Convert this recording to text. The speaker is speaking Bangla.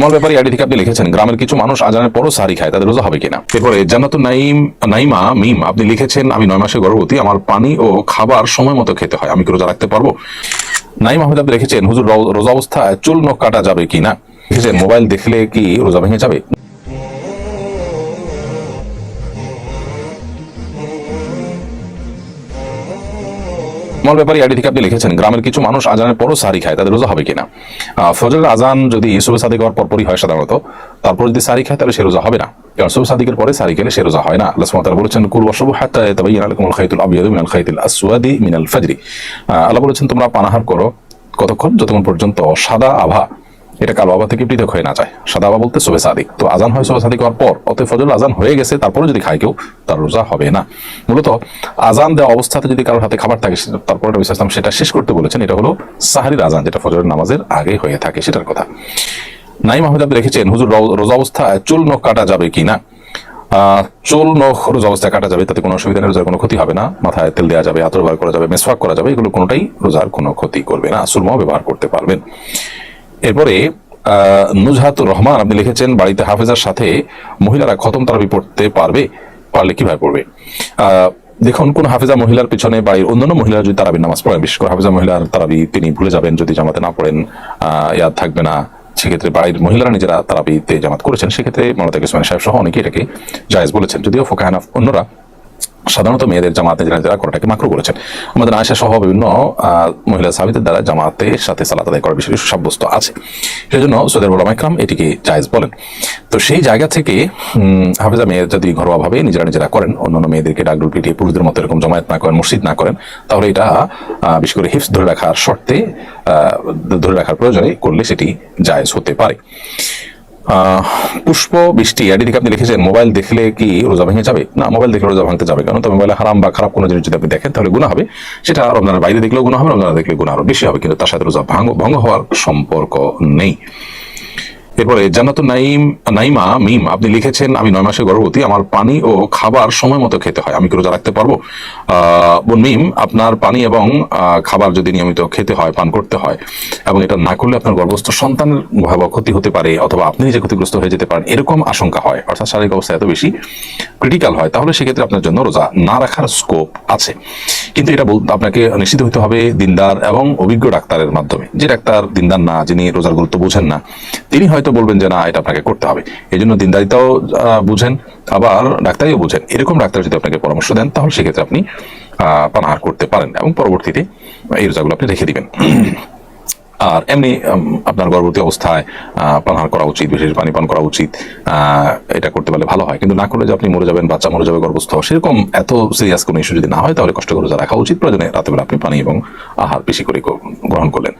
মল ব্যাপারে আইডি থেকে আপনি লিখেছেন, গ্রামের কিছু মানুষ আজানের পরও সারি খায়, তাদের রোজা হবে কিনা? এরপরে জান্নাত নাইম নাইমা মিম, আপনি লিখেছেন, আমি নয় মাসে গর্ভবতী, আমার পানি ও খাবার সময় মতো খেতে হয়, আমি কি রোজা রাখতে পারব? নাইম আহমেদ, আপনি লিখেছেন, হুজুর রোজা অবস্থায় চুল নখ কাটা যাবে কিনা? লিখেছেন, মোবাইল দেখলে কি রোজা ভেঙে যাবে? মল ব্যাপারে আইডি থেকে আপনি লিখেছেন? গ্রামের কিছু মানুষ আজানের পরও সারি খায়, তাদের রোজা হবে কিনা? ফজরের আজান যদি সুবে সাদিক হওয়ার পরপরই হয় সাধারণত, তারপর যদি সারি খায়, তাহলে সে রোজা হবে না। কারণ সুবে সাদিকের পরে সারি খেলে সে রোজা হয় না। আল্লাহ সুবহানাহু বলেছেন, কুল বসবু হাত্তা ইয়াতাবাyyana লাকুমুল খাইতুল আবিয়াদু মিনাল খাইতুল আসওয়াদি মিনাল ফাজরি। আল্লাহ বলেছেন, তোমরা পানাহার করো কতক্ষণ? যতক্ষণ পর্যন্ত সাদা আভা এটা কালো আভা থেকে পৃথক হয়ে না যায়। সাদা আভা বলতে শোভে সাদিক তো আজান হয় শোভে সাদিক হওয়ার পর অতএব ফজল আজান হয়ে গেছে তারপরে যদি খায় কেউ তার রোজা হবে না। মূলত আজান দেওয়া অবস্থাতে যদি কারোর হাতে খাবার থাকে তারপরে নবী ওয়াসাল্লাম সেটা শেষ করতে বলেছেন এটা হলো সাহারির আজান যেটা ফজরের নামাজের আগে হয়ে থাকে সেটার কথা। নাইম আহমেদ আপনি রেখেছেন হুজুর রোজা অবস্থায় চুল নখ কাটা যাবে কিনা আহ, চুল নখ রোজা অবস্থায় কাটা যাবে তাতে কোনো অসুবিধা নেই রোজার কোনো ক্ষতি হবে না। মাথায় তেল দেওয়া যাবে আতর ব্যবহার করা যাবে মেসওয়াক করা যাবে এগুলো কোনোটাই রোজার কোনো ক্ষতি করবে না সুরমাও ব্যবহার করতে পারবেন। এরপরে নুজহাতুর রহমান আপনি লিখেছেন, বাড়িতে হাফেজার সাথে মহিলারা খতম তারাবি পড়তে পারবে? পারলে কীভাবে পড়বে? দেখুন, কোন হাফেজা মহিলার পিছনে বাড়ির অন্যান্য মহিলারা যদি তারাবির নামাজ পড়েন, বিশেষ করে হাফেজা মহিলার তারাবি তিনি ভুলে যাবেন, যদি জামাতে না পড়েন ইয়াদ থাকবে না, সেক্ষেত্রে বাড়ির মহিলারা নিজেরা তারাবিতে জামাত করেছেন, সেক্ষেত্রে মমতা ইসমান সাহেব সহ অনেকে এটাকে জায়েজ বলেছেন। যদিও ফোকাহানা অন্যরা সাধারণত মেয়েদের জামাতে যারা নিজেরা করাটাকে মাকরু করেছেন আমাদের আয়সা সহ বিভিন্ন মহিলা সাহাবিদের দ্বারা জামাতের সাথে সালাত আদায় করার বিষয়টি সাব্যস্ত আছে। সেই জন্য সৈদের বলাম ইকরাম এটিকে জায়েজ বলেন। তো সেই জায়গা থেকে হাফেজা মেয়ের যদি ঘরোয়াভাবে নিজেরা নিজেরা করেন, অন্যান্য মেয়েদেরকে ডাকডুল পিটিয়ে পুরুষদের মতো এরকম জমায়েত না করেন, মসজিদ না করেন, তাহলে এটা বিশেষ করে হিফস ধরে রাখার শর্তে ধরে রাখার প্রয়োজনে করলে সেটি জায়েজ হতে পারে। পুষ্প, বৃষ্টি আইডি থেকে আপনি লিখেছেন মোবাইল দেখলে কি রোজা ভেঙে যাবে? না, মোবাইল দেখলে রোজা ভাঙতে যাবে কারণ তবে মোবাইলে হারাম বা খারাপ কোনো জিনিস যদি আপনি দেখেন, তাহলে গুণা হবে। সেটা রমজানের বাইরে দেখলেও গুণা হবে রমজানের দেখলে গুণা আরও বেশি হবে। কিন্তু তার সাথে রোজা ভাঙ, ভঙ্গ হওয়ার সম্পর্ক নেই। এরপরে, জান্নাতুন নাইম নাইমা মিম, আপনি লিখেছেন, আমি নয় মাসে গর্ভবতী, আমার পানি ও খাবার সময় মতো খেতে হয়। আমি কি রোজা রাখতে পারব? বোন মিম, আপনার পানি এবং খাবার যদি নিয়মিত খেতে হয়, পান করতে হয়, এবং এটা না করলে আপনার গর্ভস্থ সন্তানের ভয়াবহ ক্ষতি হতে পারে, অথবা আপনি নিজে ক্ষতিগ্রস্ত হয়ে যেতে পারেন, এরকম আশঙ্কা হয়, অর্থাৎ শারীরিক অবস্থা এত বেশি ক্রিটিক্যাল হয়, তাহলে সেক্ষেত্রে আপনার জন্য রোজা না রাখার স্কোপ আছে। কিন্তু এটা আপনাকে নিশ্চিত হতে হবে, দিনদার এবং অভিজ্ঞ ডাক্তারের মাধ্যমে। যে ডাক্তার, দিনদার না, যিনি রোজার গুরুত্ব বোঝেন না, তিনি হয়তো বলবেন যে না, এটা আপনাকে করতে হবে। এই জন্য দিনদারিতাও বুঝেন, আবার ডাক্তারিও বুঝেন। এরকম ডাক্তার যদি আপনাকে পরামর্শ দেন, তাহলে সেক্ষেত্রে আপনি পানাহার করতে পারেন এবং পরবর্তীতে এই রোজাগুলো আপনি রেখে দিবেন। আর এমনি আপনার গর্ভবতী অবস্থায় পানাহার করা উচিত, বিশেষ পানি পান করা উচিত এটা করতে পারলে ভালো হয়। কিন্তু না করলে যে আপনি মরে যাবেন, বাচ্চা মরে যাবে, গর্ভস্থ, সেরকম এত সিরিয়াস কোনো ইস্যু যদি না হয়, তাহলে কষ্ট করে রাখা উচিত। প্রয়োজনে রাতেবেলা আপনি পানি এবং আহার বেশি করে গ্রহণ করলেন।